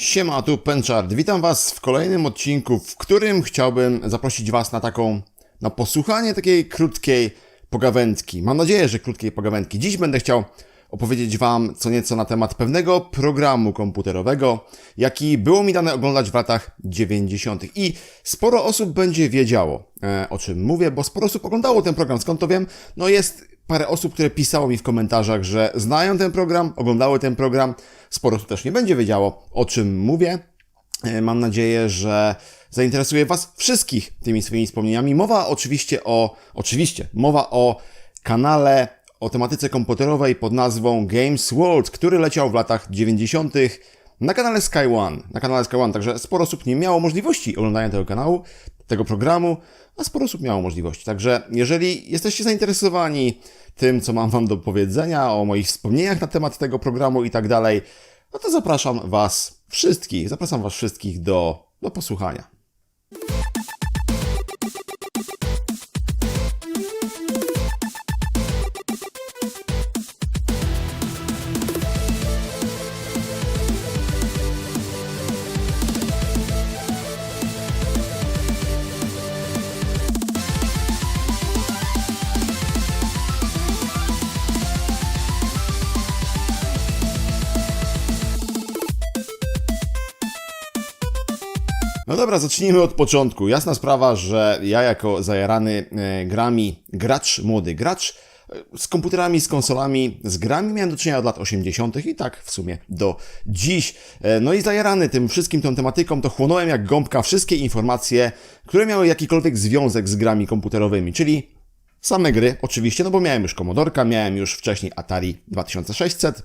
Siema, tu Penchard. Witam Was w kolejnym odcinku, w którym chciałbym zaprosić Was na taką, na posłuchanie takiej krótkiej pogawędki. Mam nadzieję, że krótkiej pogawędki. Dziś będę chciał opowiedzieć Wam co nieco na temat pewnego programu komputerowego, jaki było mi dane oglądać w latach 90. I sporo osób będzie wiedziało, e, o czym mówię, bo sporo osób oglądało ten program. Skąd to wiem? No jest parę osób, które pisało mi w komentarzach, że znają ten program, oglądały ten program. Sporo osób też nie będzie wiedziało, o czym mówię. E, Mam nadzieję, że zainteresuje Was wszystkich tymi swoimi wspomnieniami. Mowa oczywiście o, oczywiście, mowa o kanale o tematyce komputerowej pod nazwą Games World, który leciał w latach 90. na kanale Sky One. Na kanale Sky One, także sporo osób nie miało możliwości oglądania tego kanału, tego programu, a sporo osób miało możliwości. Także jeżeli jesteście zainteresowani tym, co mam Wam do powiedzenia, o moich wspomnieniach na temat tego programu i tak dalej, no to zapraszam Was wszystkich, zapraszam Was wszystkich do, do posłuchania. No dobra, zacznijmy od początku. Jasna sprawa, że ja jako zajarany e, grami gracz, młody gracz, e, z komputerami, z konsolami, z grami miałem do czynienia od lat 80. i tak w sumie do dziś. E, No i zajarany tym wszystkim, tą tematyką, to chłonąłem jak gąbka wszystkie informacje, które miały jakikolwiek związek z grami komputerowymi, czyli same gry, oczywiście, no bo miałem już Commodorka, miałem już wcześniej Atari 2600,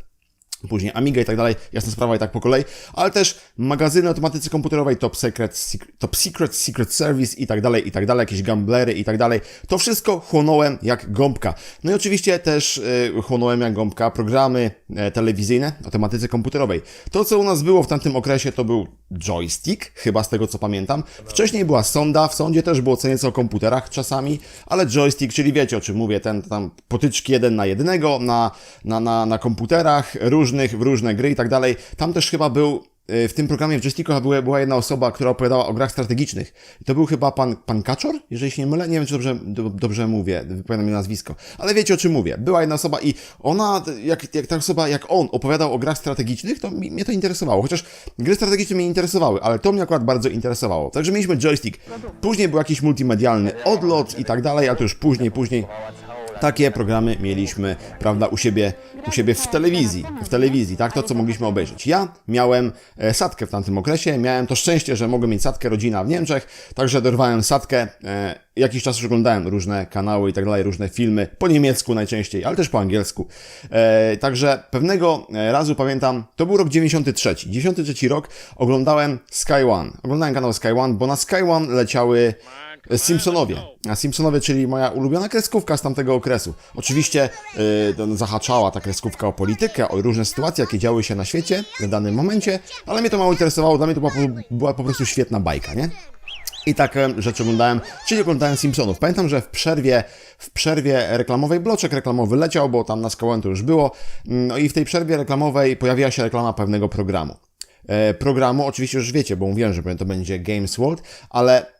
później Amiga i tak dalej, jasna sprawa i tak po kolei, ale też magazyny o tematyce komputerowej, Top Secret, Secret, Top Secret, Secret Service i tak dalej, i tak dalej, jakieś gamblery i tak dalej. To wszystko chłonąłem jak gąbka. No i oczywiście też y, chłonąłem jak gąbka programy e, telewizyjne o tematyce komputerowej. To, co u nas było w tamtym okresie, to był joystick, chyba z tego co pamiętam. Wcześniej była sonda, w sondzie też było co nieco o komputerach czasami, ale joystick, czyli wiecie o czym mówię, ten tam potyczki jeden na jednego, na, na, na, na komputerach różnych, w różne gry i tak dalej. Tam też chyba był w tym programie w joysticku była, była jedna osoba, która opowiadała o grach strategicznych. To był chyba pan, pan Kaczor, jeżeli się nie mylę. Nie wiem, czy dobrze, do, dobrze mówię, wypowiadam jej nazwisko. Ale wiecie, o czym mówię. Była jedna osoba i ona, jak, jak ta osoba, jak on opowiadał o grach strategicznych, to mi, mnie to interesowało. Chociaż gry strategiczne mnie interesowały, ale to mnie akurat bardzo interesowało. Także mieliśmy joystick. Później był jakiś multimedialny odlot i tak dalej, a to już później, później takie programy mieliśmy, prawda, u siebie, u siebie w telewizji, w telewizji, tak, to co mogliśmy obejrzeć. Ja miałem e, satkę w tamtym okresie, miałem to szczęście, że mogłem mieć satkę rodzina w Niemczech, także dorwałem satkę, e, jakiś czas oglądałem różne kanały i tak dalej, różne filmy, po niemiecku najczęściej, ale też po angielsku. E, także pewnego razu pamiętam, to był rok 93, 93 rok, oglądałem Sky One, oglądałem kanał Sky One, bo na Sky One leciały Simpsonowie. A Simpsonowie, czyli moja ulubiona kreskówka z tamtego okresu. Oczywiście yy, zahaczała ta kreskówka o politykę, o różne sytuacje, jakie działy się na świecie w danym momencie, ale mnie to mało interesowało, dla mnie to była, po- była po prostu świetna bajka, nie? I takie rzeczy oglądałem, czyli oglądałem Simpsonów. Pamiętam, że w przerwie, w przerwie reklamowej bloczek reklamowy leciał, bo tam na Skałę to już było. No i w tej przerwie reklamowej pojawiła się reklama pewnego programu. E, programu, oczywiście już wiecie, bo mówiłem, że to będzie Games World, ale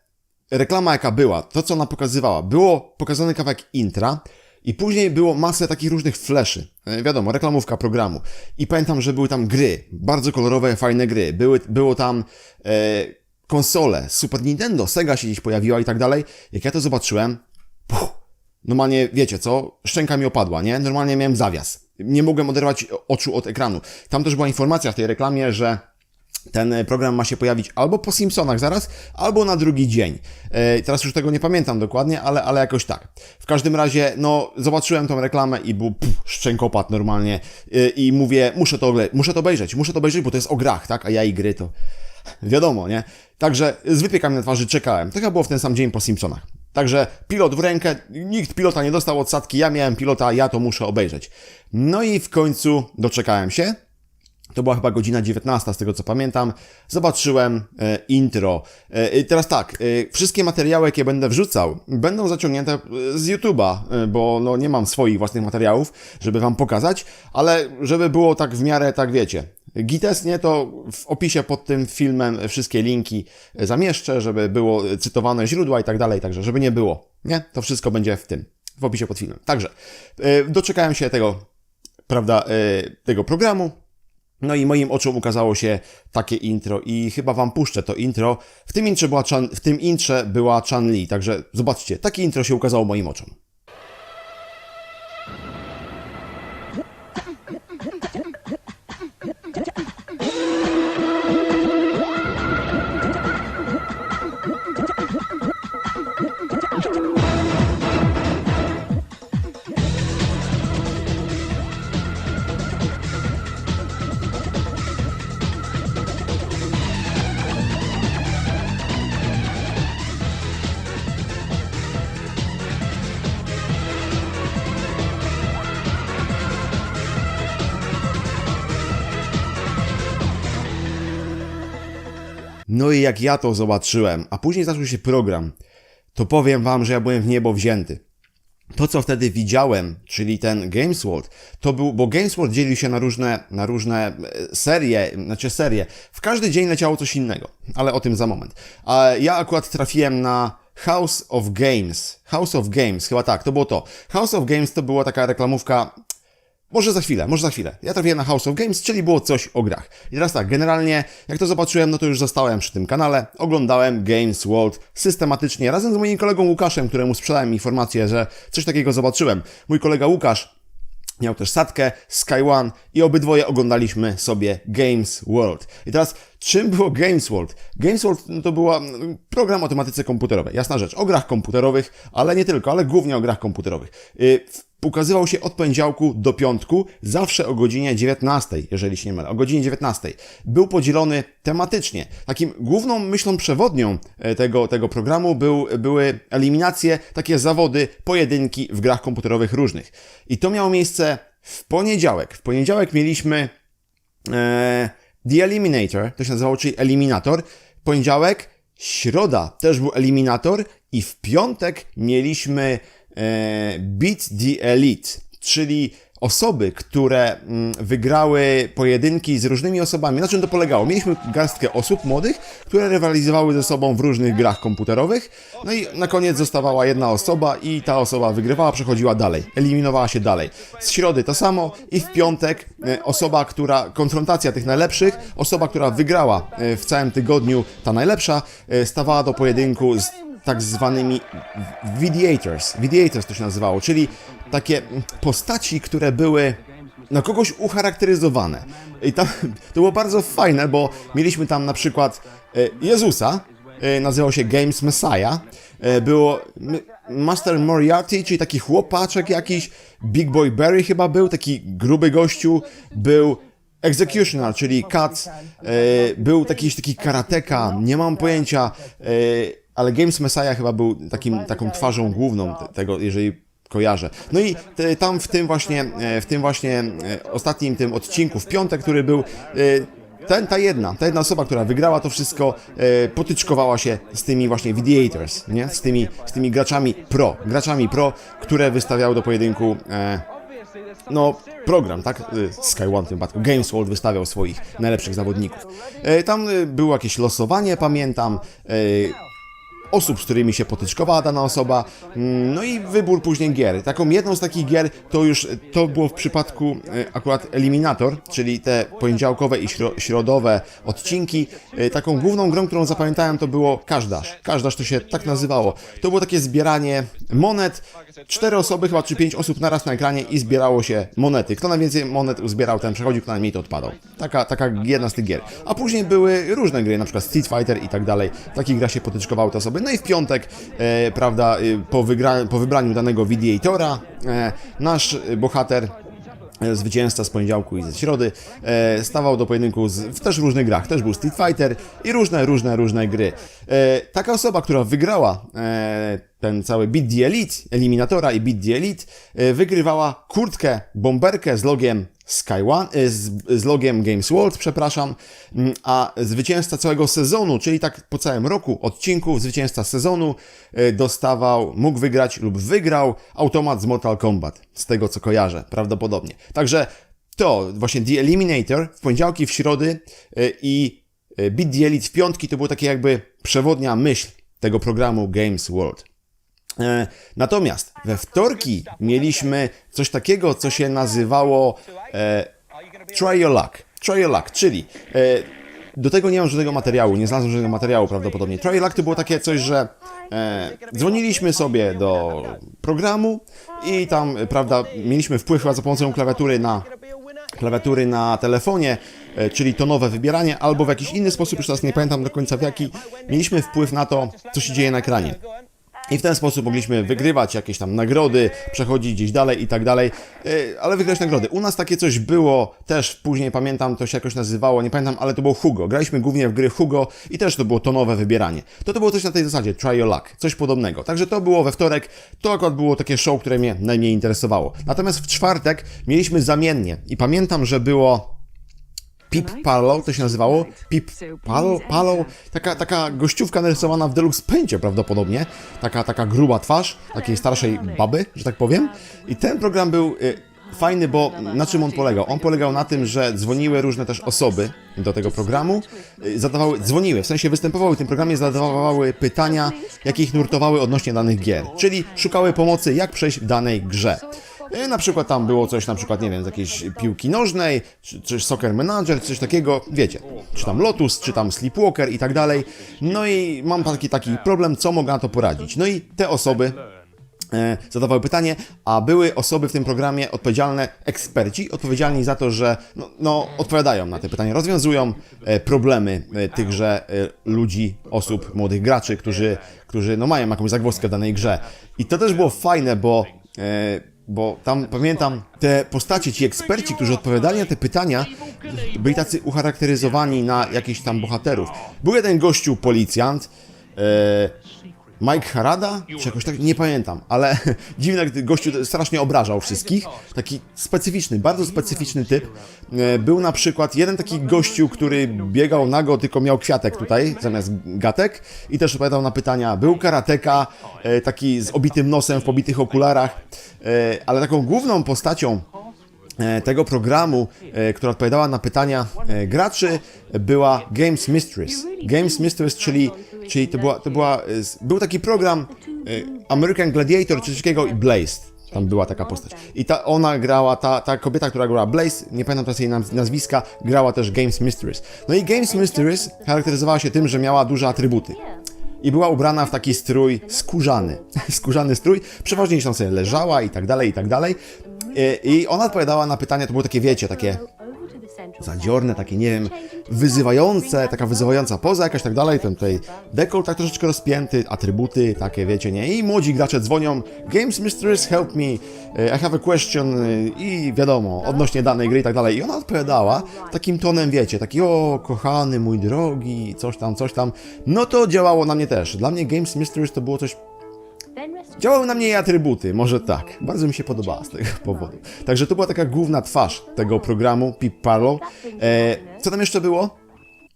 reklama jaka była, to co ona pokazywała, było pokazany kawałek intra i później było masę takich różnych fleszy. E, Wiadomo, reklamówka programu. I pamiętam, że były tam gry, bardzo kolorowe, fajne gry. Były, było tam e, konsole, Super Nintendo, Sega się gdzieś pojawiła i tak dalej. Jak ja to zobaczyłem, puh, normalnie, wiecie co, szczęka mi opadła, nie? Normalnie miałem zawias. Nie mogłem oderwać oczu od ekranu. Tam też była informacja w tej reklamie, że ten e, program ma się pojawić albo po Simpsonach zaraz, albo na drugi dzień. E, teraz już tego nie pamiętam dokładnie, ale, ale jakoś tak. W każdym razie, no, zobaczyłem tą reklamę i był pff, szczękopad normalnie e, i mówię, muszę to, muszę to obejrzeć, muszę to obejrzeć, bo to jest o grach, tak? A ja i gry to wiadomo, nie? Także z wypiekami na twarzy czekałem. Chyba było w ten sam dzień po Simpsonach. Także pilot w rękę, nikt pilota nie dostał odsadki, ja miałem pilota, ja to muszę obejrzeć. No i w końcu doczekałem się. To była chyba godzina 19, z tego co pamiętam. Zobaczyłem e, intro. E, teraz tak, e, wszystkie materiały, jakie będę wrzucał, będą zaciągnięte z YouTube'a, bo no, nie mam swoich własnych materiałów, żeby wam pokazać, ale żeby było tak w miarę, tak wiecie, Gites, nie, to w opisie pod tym filmem wszystkie linki zamieszczę, żeby było cytowane źródła i tak dalej, także żeby nie było, nie? To wszystko będzie w tym, w opisie pod filmem. Także doczekałem się tego, prawda, tego programu, no i moim oczom ukazało się takie intro i chyba wam puszczę to intro. W tym intrze była Chan, w tym intrze była Chan Li, także zobaczcie, takie intro się ukazało moim oczom. No i jak ja to zobaczyłem, a później zaczął się program, to powiem wam, że ja byłem w niebo wzięty. To, co wtedy widziałem, czyli ten Games World, to był, bo Games World dzielił się na różne, na różne e, serie, znaczy serie. W każdy dzień leciało coś innego, ale o tym za moment. A ja akurat trafiłem na House of Games. House of Games, chyba tak, to było to. House of Games to była taka reklamówka może za chwilę, może za chwilę. Ja trafiłem na House of Games, czyli było coś o grach. I teraz tak, generalnie, jak to zobaczyłem, no to już zostałem przy tym kanale, oglądałem Games World systematycznie, razem z moim kolegą Łukaszem, któremu sprzedałem informację, że coś takiego zobaczyłem. Mój kolega Łukasz miał też satkę, Sky One i obydwoje oglądaliśmy sobie Games World. I teraz, czym było Games World? Games World no to była mm, program o tematyce komputerowej. Jasna rzecz, o grach komputerowych, ale nie tylko, ale głównie o grach komputerowych. Y, w- ukazywał się od poniedziałku do piątku, zawsze o godzinie 19, jeżeli się nie mylę, o godzinie 19. Był podzielony tematycznie. Takim główną myślą przewodnią e, tego, tego programu był, były eliminacje, takie zawody, pojedynki w grach komputerowych różnych. I to miało miejsce w poniedziałek. W poniedziałek mieliśmy e, The Eliminator, to się nazywało, czyli Eliminator. Poniedziałek, środa też był Eliminator i w piątek mieliśmy Beat the Elite, czyli osoby, które mm, wygrały pojedynki z różnymi osobami. Na czym to polegało? Mieliśmy garstkę osób młodych, które rywalizowały ze sobą w różnych grach komputerowych. No i na koniec zostawała jedna osoba i ta osoba wygrywała, przechodziła dalej, eliminowała się dalej. Z środy to samo i w piątek e, osoba, która, konfrontacja tych najlepszych, osoba, która wygrała e, w całym tygodniu, ta najlepsza, e, stawała do pojedynku z tak zwanymi Vidiators. Vidiators to się nazywało, czyli takie postaci, które były na kogoś ucharakteryzowane. I tam, to było bardzo fajne, bo mieliśmy tam na przykład e, Jezusa, e, nazywał się Games Messiah, e, było Master Moriarty, czyli taki chłopaczek jakiś, Big Boy Barry chyba był, taki gruby gościu, był Executioner, czyli Kat, był taki, taki karateka, nie mam pojęcia, ale Games Messiah chyba był takim, taką twarzą główną te, tego, jeżeli kojarzę. No i te, tam w tym właśnie, e, w tym właśnie e, ostatnim tym odcinku, w piątek, który był, e, ten, ta jedna, ta jedna osoba, która wygrała to wszystko, e, potyczkowała się z tymi właśnie Vidiators, nie? Z tymi, z tymi graczami pro, graczami pro, które wystawiały do pojedynku e, no, program, tak? Sky One w tym wypadku. Games World wystawiał swoich najlepszych zawodników. E, Tam było jakieś losowanie, pamiętam. Osób, z którymi się potyczkowała dana osoba, mm, no i wybór później gier. Taką jedną z takich gier to już to było w przypadku e, akurat Eliminator, czyli te poniedziałkowe i śro- środowe odcinki. E, Taką główną grą, którą zapamiętałem, to było Każdaż. Każdaż to się tak nazywało. To było takie zbieranie monet. Cztery osoby, chyba czy pięć osób naraz na ekranie i zbierało się monety. Kto najwięcej monet uzbierał, ten przechodził, kto najmniej to odpadał. Taka, taka jedna z tych gier. A później były różne gry, na przykład Street Fighter i tak dalej. W takich grach się potyczkowały te osoby. No i w piątek, e, prawda, y, po, po wybraniu danego Vidiatora, e, nasz bohater e, zwycięzca z poniedziałku i ze środy, e, stawał do pojedynku z, w też różnych grach. Też był Street Fighter i różne, różne, różne gry. E, taka osoba, która wygrała e, ten cały Beat the Elite, Eliminatora i Beat the Elite, e, wygrywała kurtkę, bomberkę z logiem Sky One, e, z, z logiem Games World, przepraszam, Mm, a zwycięzca całego sezonu, czyli tak po całym roku odcinków, zwycięzca sezonu e, dostawał, mógł wygrać lub wygrał automat z Mortal Kombat, z tego co kojarzę, prawdopodobnie. Także to właśnie The Eliminator w poniedziałki, w środy i Beat the Elite w piątki to było takie jakby przewodnia myśl tego programu Games World. E, Natomiast we wtorki mieliśmy coś takiego, co się nazywało e, Try Your Luck. Try Your Luck, czyli e, do tego nie mam żadnego materiału, nie znalazłem żadnego materiału prawdopodobnie. Try Your Luck to było takie coś, że e, dzwoniliśmy sobie do programu i tam, prawda, mieliśmy wpływ za pomocą klawiatury na klawiatury na telefonie, e, czyli tonowe wybieranie, albo w jakiś inny sposób, już teraz nie pamiętam do końca w jaki, mieliśmy wpływ na to, co się dzieje na ekranie. I w ten sposób mogliśmy wygrywać jakieś tam nagrody, przechodzić gdzieś dalej i tak dalej, e, ale wygrać nagrody. U nas takie coś było też, później pamiętam, to się jakoś nazywało, nie pamiętam, ale to było Hugo. Graliśmy głównie w gry Hugo i też to było tonowe wybieranie. To to było coś na tej zasadzie, try your luck, coś podobnego. Także to było we wtorek, to akurat było takie show, które mnie najmniej interesowało. Natomiast w czwartek mieliśmy zamiennie i pamiętam, że było Pip Palo, to się nazywało. Pip Palo, Palo taka, taka gościówka narysowana w Deluxe Paincie prawdopodobnie. Taka, taka gruba twarz, takiej starszej baby, że tak powiem. I ten program był y, fajny, bo na czym on polegał? On polegał na tym, że dzwoniły różne też osoby do tego programu, y, zadawały, dzwoniły, w sensie występowały w tym programie, zadawały pytania, jakie ich nurtowały odnośnie danych gier. Czyli szukały pomocy, jak przejść w danej grze. E, Na przykład tam było coś, na przykład, nie wiem, z jakiejś piłki nożnej, czy coś Soccer Manager, coś takiego, wiecie, czy tam Lotus, czy tam Sleepwalker i tak dalej. No i mam taki, taki problem, co mogę na to poradzić. No i te osoby e, zadawały pytanie, a były osoby w tym programie odpowiedzialne, eksperci, odpowiedzialni za to, że no, no, odpowiadają na te pytania, rozwiązują e, problemy tychże ludzi, osób, młodych graczy, którzy, którzy no, mają jakąś zagwozdkę w danej grze. I to też było fajne, bo bo tam pamiętam te postacie, ci eksperci, którzy odpowiadali na te pytania, byli tacy ucharakteryzowani na jakichś tam bohaterów. Był jeden gościu, policjant, e, Mike Harada, czy jakoś tak, nie pamiętam, ale dziwny gdy gościu strasznie obrażał wszystkich. Taki specyficzny, bardzo specyficzny typ. E, Był na przykład jeden taki gościu, który biegał nago, tylko miał kwiatek tutaj zamiast gatek i też odpowiadał na pytania. Był karateka, e, taki z obitym nosem, w pobitych okularach, e, ale taką główną postacią tego programu, która odpowiadała na pytania graczy, była Games Mistress. Games Mistress, czyli, czyli to była, to była, e, był taki program e, American Gladiator czy coś takiego i Blaze. Tam była taka postać. I ta, ona grała, ta, ta kobieta, która grała Blaze, nie pamiętam teraz jej naz- nazwiska, grała też Games Mistress. No i Games Mistress charakteryzowała się tym, że miała duże atrybuty i była ubrana w taki strój skórzany. skórzany strój, przeważnie tam sobie leżała i tak dalej, i tak dalej. I, I ona odpowiadała na pytania, to były takie, wiecie, takie zadziorne, takie, nie wiem, wyzywające, taka wyzywająca poza jakaś tak dalej, ten tutaj dekolt tak troszeczkę rozpięty, atrybuty takie, wiecie, nie? I młodzi gracze dzwonią, Games Mistress, help me, eh, I have a question eh, i wiadomo, odnośnie danej gry i tak dalej. I ona odpowiadała takim tonem, wiecie, taki, o, kochany, mój drogi, coś tam, coś tam. No to działało na mnie też. Dla mnie Games Mistress to było coś Działały na mnie jej atrybuty, może tak. Bardzo mi się podobała z tego powodu. Także to była taka główna twarz tego programu, Pip Parlow. E, co tam jeszcze było?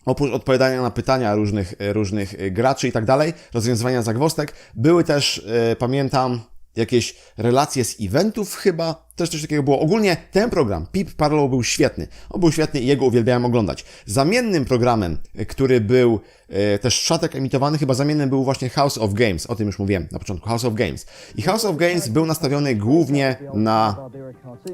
Oprócz odpowiadania na pytania różnych, e, różnych e, graczy i tak dalej, rozwiązywania zagwozdek, były też, e, pamiętam, jakieś relacje z eventów chyba, też coś takiego było. Ogólnie ten program, Pip Parlow był świetny. On był świetny i jego uwielbiałem oglądać. Zamiennym programem, e, który był e, też szatek emitowany, chyba zamiennym był właśnie House of Games. O tym już mówiłem na początku, House of Games. I House of Games był nastawiony głównie na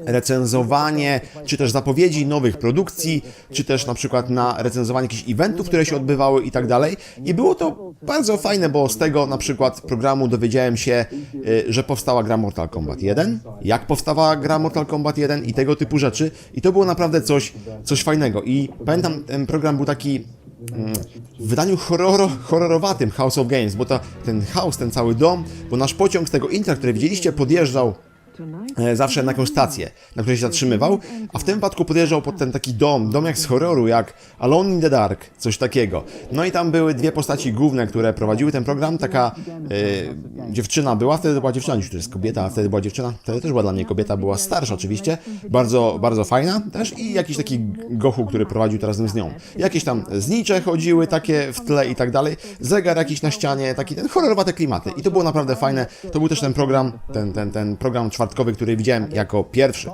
recenzowanie, czy też zapowiedzi nowych produkcji, czy też na przykład na recenzowanie jakichś eventów, które się odbywały i tak dalej. I było to bardzo fajne, bo z tego na przykład programu dowiedziałem się, y, że powstała gra Mortal Kombat 1, jak powstała gra Mortal Kombat 1 i tego typu rzeczy. I to było naprawdę coś, coś fajnego. I pamiętam, ten program był taki mm, w wydaniu horror, horrorowatym House of Games, bo to, ten house, ten cały dom, bo nasz pociąg z tego intra, który widzieliście, podjeżdżał zawsze na jakąś stację, na której się zatrzymywał, a w tym wypadku podjeżdżał pod ten taki dom, dom jak z horroru, jak Alone in the Dark, coś takiego. No i tam były dwie postaci główne, które prowadziły ten program, taka e, dziewczyna była, wtedy była dziewczyna, dziś to jest kobieta, a wtedy była dziewczyna, wtedy też była dla mnie kobieta, była starsza oczywiście, bardzo, bardzo fajna też i jakiś taki gochu, który prowadził teraz z nią. Jakieś tam znicze chodziły takie w tle i tak dalej, zegar jakiś na ścianie, taki ten horrorowate klimaty. I to było naprawdę fajne, to był też ten program, ten, ten, ten program czwartkowy, czwartkowy, który widziałem jako pierwszy.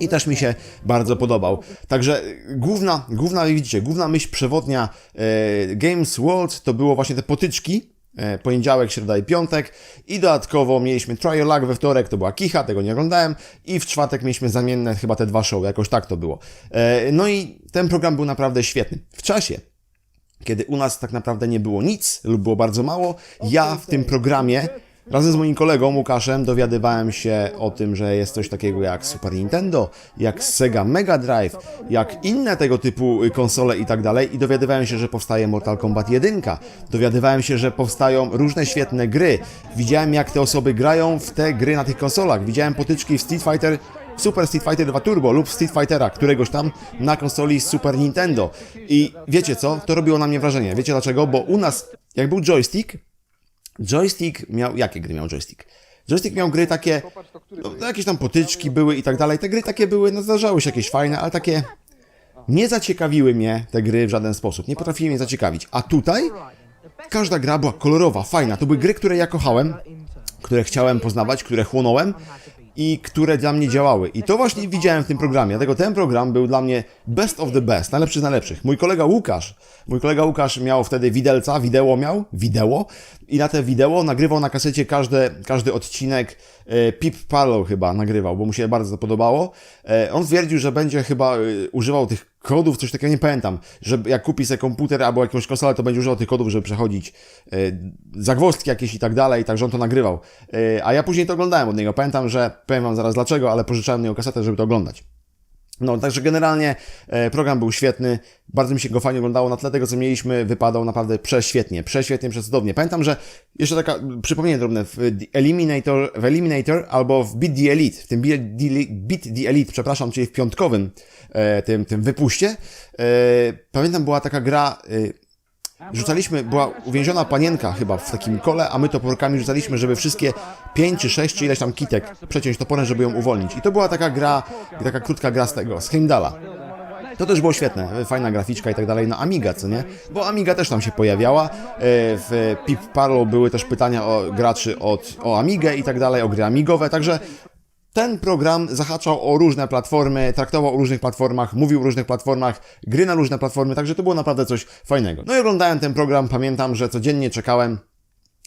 I też mi się bardzo podobał. Także główna, główna, widzicie, główna myśl przewodnia e, Games World to było właśnie te potyczki, e, poniedziałek, środa i piątek i dodatkowo mieliśmy Trial Lag we wtorek, to była kicha, tego nie oglądałem i w czwartek mieliśmy zamienne chyba te dwa show, jakoś tak to było. E, no i ten program był naprawdę świetny. W czasie, kiedy u nas tak naprawdę nie było nic lub było bardzo mało, ja w tym programie razem z moim kolegą Łukaszem dowiadywałem się o tym, że jest coś takiego jak Super Nintendo, jak Sega Mega Drive, jak inne tego typu konsole i tak dalej i dowiadywałem się, że powstaje Mortal Kombat 1, dowiadywałem się, że powstają różne świetne gry. Widziałem jak te osoby grają w te gry na tych konsolach. Widziałem potyczki w Street Fighter Super Street Fighter 2 Turbo lub Street Fightera, któregoś tam na konsoli Super Nintendo. I wiecie co? To robiło na mnie wrażenie. Wiecie dlaczego? Bo u nas, jak był joystick, joystick miał... Jakie gry miał joystick? Joystick miał gry takie, no, jakieś tam potyczki były i tak dalej. Te gry takie były, no zdarzały się jakieś fajne, ale takie nie zaciekawiły mnie te gry w żaden sposób. Nie potrafiły mnie zaciekawić. A tutaj każda gra była kolorowa, fajna. To były gry, które ja kochałem, które chciałem poznawać, które chłonąłem i które dla mnie działały. I to właśnie widziałem w tym programie. Dlatego ten program był dla mnie best of the best, najlepszy z najlepszych. Mój kolega Łukasz, mój kolega Łukasz miał wtedy widelca, wideo miał, wideo i na te wideo nagrywał na kasecie każdy, każdy odcinek e, Pip Parlow chyba nagrywał, bo mu się bardzo podobało. E, on twierdził, że będzie chyba e, używał tych kodów, coś takiego nie pamiętam, że jak kupi sobie komputer albo jakąś konsolę, to będzie używał tych kodów, żeby przechodzić e, zagwozdki jakieś i tak dalej, także on to nagrywał. E, a ja później to oglądałem od niego. Pamiętam, że powiem wam zaraz dlaczego, ale pożyczałem niego kasetę, żeby to oglądać. No, także generalnie e, program był świetny, bardzo mi się go fajnie oglądało, na tle tego, co mieliśmy, wypadał naprawdę prześwietnie, prześwietnie, przecudownie. Pamiętam, że jeszcze taka, przypomnienie drobne, w Eliminator, w Eliminator albo w Beat the Elite, w tym Beat the, Beat the Elite, przepraszam, czyli w piątkowym e, tym, tym wypuście, e, pamiętam, była taka gra, Rzucaliśmy, była uwięziona panienka chyba w takim kole, a my toporkami rzucaliśmy, żeby wszystkie pięć czy sześć czy ileś tam kitek przeciąć toporem, żeby ją uwolnić. I to była taka gra, taka krótka gra z tego, z Heimdala. To też było świetne, fajna graficzka i tak dalej na Amiga, co nie? Bo Amiga też tam się pojawiała. E, W Pip Parlo były też pytania o graczy od, o Amigę i tak dalej, o gry amigowe, także ten program zahaczał o różne platformy, traktował o różnych platformach, mówił o różnych platformach, gry na różne platformy, także to było naprawdę coś fajnego. No i oglądałem ten program, pamiętam, że codziennie czekałem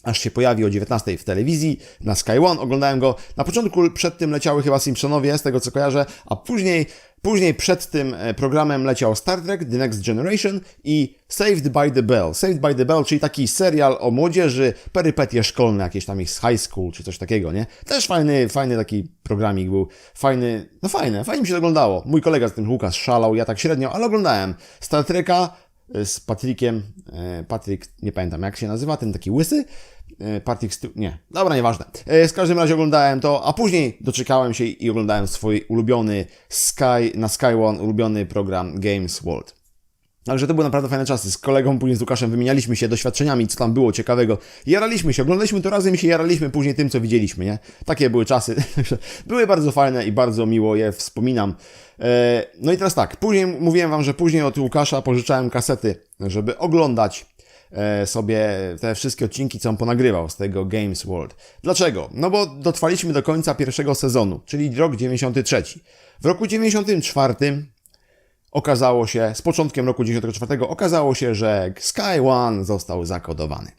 aż się pojawi o 19 w telewizji na Sky One. Oglądałem go na początku, przed tym leciały chyba Simpsonowie, z tego co kojarzę, a później, później przed tym e, programem leciał Star Trek The Next Generation i Saved by the Bell. Saved by the Bell, czyli taki serial o młodzieży, perypetie szkolne, jakieś tam ich z high school czy coś takiego, nie? Też fajny, fajny taki programik był, fajny, no fajne, fajnie mi się oglądało. Mój kolega z tym Łukasz szalał, ja tak średnio, ale oglądałem Star Treka, z Patrykiem, e, Patryk, nie pamiętam jak się nazywa, ten taki łysy, e, Stu... nie, dobra, nieważne. E, W każdym razie oglądałem to, a później doczekałem się i oglądałem swój ulubiony Sky, na Sky One, ulubiony program Games World. Także to były naprawdę fajne czasy. Z kolegą później z Łukaszem wymienialiśmy się doświadczeniami, co tam było ciekawego. Jaraliśmy się, oglądaliśmy to razem i się jaraliśmy później tym, co widzieliśmy, nie? Takie były czasy. były bardzo fajne i bardzo miło je wspominam. E, No i teraz tak, później mówiłem wam, że później od Łukasza pożyczałem kasety, żeby oglądać e, sobie te wszystkie odcinki, co on ponagrywał z tego Games World. Dlaczego? No bo dotrwaliśmy do końca pierwszego sezonu, czyli rok 93. W roku 94 okazało się, z początkiem roku 94 okazało się, że Sky One został zakodowany.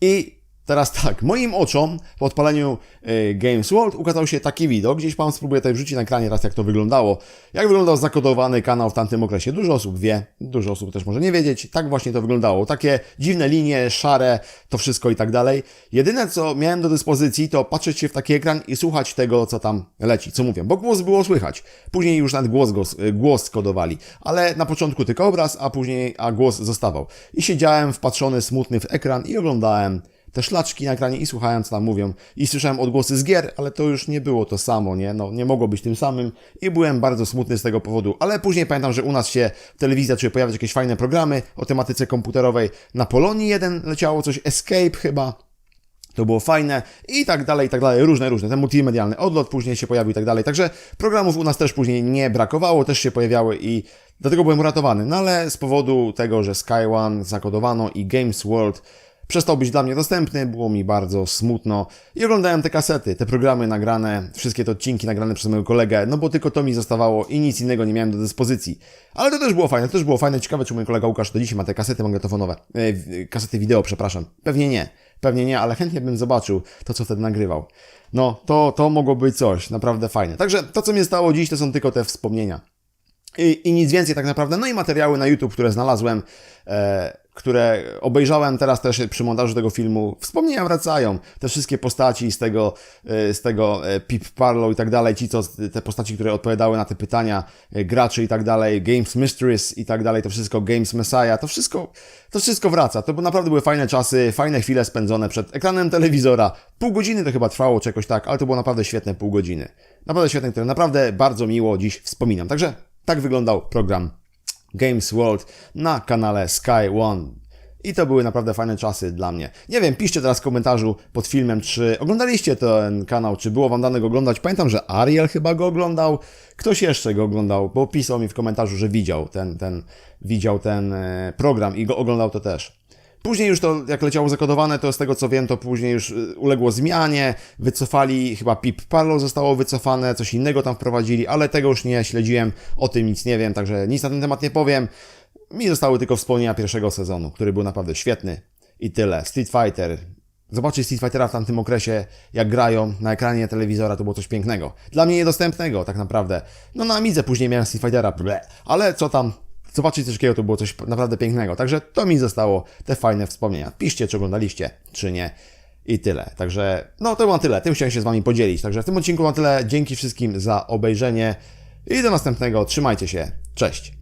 I teraz tak, moim oczom po odpaleniu y, Games World ukazał się taki widok, gdzieś Wam spróbuję tutaj wrzucić na ekranie raz jak to wyglądało, jak wyglądał zakodowany kanał w tamtym okresie. Dużo osób wie, dużo osób też może nie wiedzieć, tak właśnie to wyglądało. Takie dziwne linie, szare, to wszystko i tak dalej. Jedyne co miałem do dyspozycji to patrzeć się w taki ekran i słuchać tego, co tam leci, co mówią, bo głos było słychać. Później już nawet głos, głos, głos skodowali, ale na początku tylko obraz, a później a głos zostawał. I siedziałem wpatrzony, smutny w ekran i oglądałem te szlaczki na ekranie i słuchałem, co tam mówią. I słyszałem odgłosy z gier, ale to już nie było to samo, nie? No, nie mogło być tym samym i byłem bardzo smutny z tego powodu. Ale później pamiętam, że u nas się telewizja zaczęły pojawiać jakieś fajne programy o tematyce komputerowej. Na Polonii 1 leciało coś, Escape chyba. To było fajne i tak dalej, i tak dalej, różne, różne. Ten multimedialny odlot później się pojawił i tak dalej. Także programów u nas też później nie brakowało, też się pojawiały i dlatego byłem uratowany. No ale z powodu tego, że Sky One zakodowano i Games World przestał być dla mnie dostępny, było mi bardzo smutno i oglądałem te kasety, te programy nagrane, wszystkie te odcinki nagrane przez mojego kolegę, no bo tylko to mi zostawało i nic innego nie miałem do dyspozycji. Ale to też było fajne, to też było fajne, ciekawe czy mój kolega Łukasz do dzisiaj ma te kasety magnetofonowe, e, kasety wideo, przepraszam. Pewnie nie, pewnie nie, ale chętnie bym zobaczył to, co wtedy nagrywał. No, to, to mogło być coś naprawdę fajne. Także to, co mnie stało dziś, to są tylko te wspomnienia. I, I nic więcej tak naprawdę. No i materiały na YouTube, które znalazłem, e, które obejrzałem teraz też przy montażu tego filmu. Wspomnienia wracają. Te wszystkie postaci z tego, e, z tego e, Pip Parlow i tak dalej, ci co, te postaci, które odpowiadały na te pytania e, graczy i tak dalej, Games Mysteries i tak dalej, to wszystko, Games Messiah, to wszystko, to wszystko wraca. To naprawdę były fajne czasy, fajne chwile spędzone przed ekranem telewizora. Pół godziny to chyba trwało, czy jakoś tak, ale to było naprawdę świetne pół godziny. Naprawdę świetne, które naprawdę bardzo miło dziś wspominam. Także tak wyglądał program Games World na kanale Sky One. I to były naprawdę fajne czasy dla mnie. Nie wiem, piszcie teraz w komentarzu pod filmem, czy oglądaliście ten kanał, czy było wam dane go oglądać. Pamiętam, że Ariel chyba go oglądał, ktoś jeszcze go oglądał, bo pisał mi w komentarzu, że widział ten, ten, widział ten e, program i go oglądał to też. Później już to, jak leciało zakodowane, to z tego co wiem, to później już y, uległo zmianie, wycofali, chyba Pip Parlow zostało wycofane, coś innego tam wprowadzili, ale tego już nie śledziłem, o tym nic nie wiem, także nic na ten temat nie powiem. Mi zostały tylko wspomnienia pierwszego sezonu, który był naprawdę świetny i tyle. Street Fighter. Zobaczyć Street Fightera w tamtym okresie, jak grają na ekranie telewizora, to było coś pięknego. Dla mnie niedostępnego, tak naprawdę. No na Amidze później miałem Street Fightera, ble. ale co tam, zobaczyć coś takiego, to było coś naprawdę pięknego. Także to mi zostało, te fajne wspomnienia. Piszcie, czy oglądaliście, czy nie. I tyle. Także, no to było tyle. Tym chciałem się z Wami podzielić. Także w tym odcinku na tyle. Dzięki wszystkim za obejrzenie. I do następnego. Trzymajcie się. Cześć.